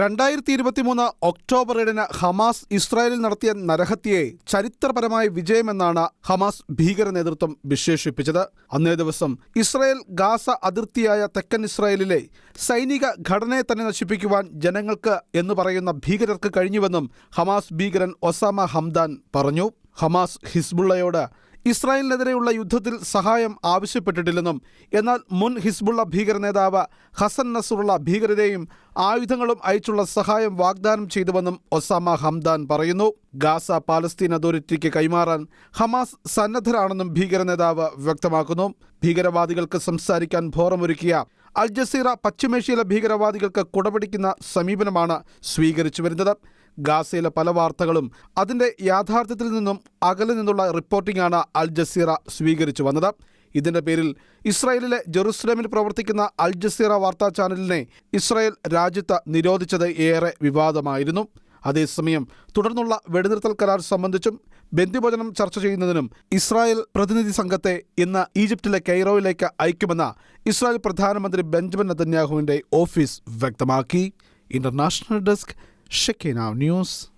രണ്ടായിരത്തി ഇരുപത്തിമൂന്ന് ഒക്ടോബർ ഏഴിന് ഹമാസ് ഇസ്രായേലിൽ നടത്തിയ നരഹത്യയെ ചരിത്രപരമായ വിജയമെന്നാണ് ഹമാസ് ഭീകര നേതൃത്വം വിശേഷിപ്പിച്ചത്. അന്നേ ദിവസം ഇസ്രായേൽ ഗാസ അതിർത്തിയായ തെക്കൻ ഇസ്രായേലിലെ സൈനിക ഘടനയെ തന്നെ നശിപ്പിക്കുവാൻ ജനങ്ങൾക്ക് എന്ന് പറയുന്ന ഭീകരർക്ക് കഴിഞ്ഞുവെന്നും ഹമാസ് ഭീകരൻ ഒസാമ ഹംദാൻ പറഞ്ഞു. ഹമാസ് ഹിസ്ബുള്ളയോട് ഇസ്രായേലിനെതിരെയുള്ള യുദ്ധത്തിൽ സഹായം ആവശ്യപ്പെട്ടിട്ടില്ലെന്നും എന്നാൽ മുൻ ഹിസ്ബുള്ള ഭീകര നേതാവ് ഹസൻ നസറുള്ള ഭീകരരെയും ആയുധങ്ങളും അയച്ചുള്ള സഹായം വാഗ്ദാനം ചെയ്തുവെന്നും ഒസാമ ഹംദാൻ പറയുന്നു. ഗാസ പാലസ്തീൻ അതോറിറ്റിക്ക് കൈമാറാൻ ഹമാസ് സന്നദ്ധരാണെന്നും ഭീകര നേതാവ് വ്യക്തമാക്കുന്നു. ഭീകരവാദികൾക്ക് സംസാരിക്കാൻ ഫോറമൊരുക്കിയ അൽ ജസീറ പശ്ചിമേഷ്യയിലെ ഭീകരവാദികൾക്ക് കുടപിടിക്കുന്ന സമീപനമാണ് സ്വീകരിച്ചു വരുന്നത് ഗാസയിലെ പല വാർത്തകളും അതിന്റെ യാഥാർത്ഥ്യത്തിൽ നിന്നും അകലെ നിന്നുള്ള റിപ്പോർട്ടിംഗാണ് അൽ ജസീറ സ്വീകരിച്ചു വന്നത്. ഇതിന്റെ പേരിൽ ഇസ്രായേലിലെ ജെറുസലേമിൽ പ്രവർത്തിക്കുന്ന അൽ ജസീറ വാർത്താ ചാനലിനെ ഇസ്രായേൽ രാജ്യത്ത് നിരോധിച്ചത് ഏറെ വിവാദമായിരുന്നു. അതേസമയം തുടർന്നുള്ള വെടിനിർത്തൽ കരാർ സംബന്ധിച്ചും ബന്ധുഭോജനം ചർച്ച ചെയ്യുന്നതിനും ഇസ്രായേൽ പ്രതിനിധി സംഘത്തെ ഇന്ന് ഈജിപ്തിലെ കെയ്റോയിലേക്ക് അയക്കുമെന്ന് ഇസ്രായേൽ പ്രധാനമന്ത്രി ബെഞ്ചമിൻ നെതന്യാഹുവിന്റെ ഓഫീസ് വ്യക്തമാക്കി. International desk Checking our news.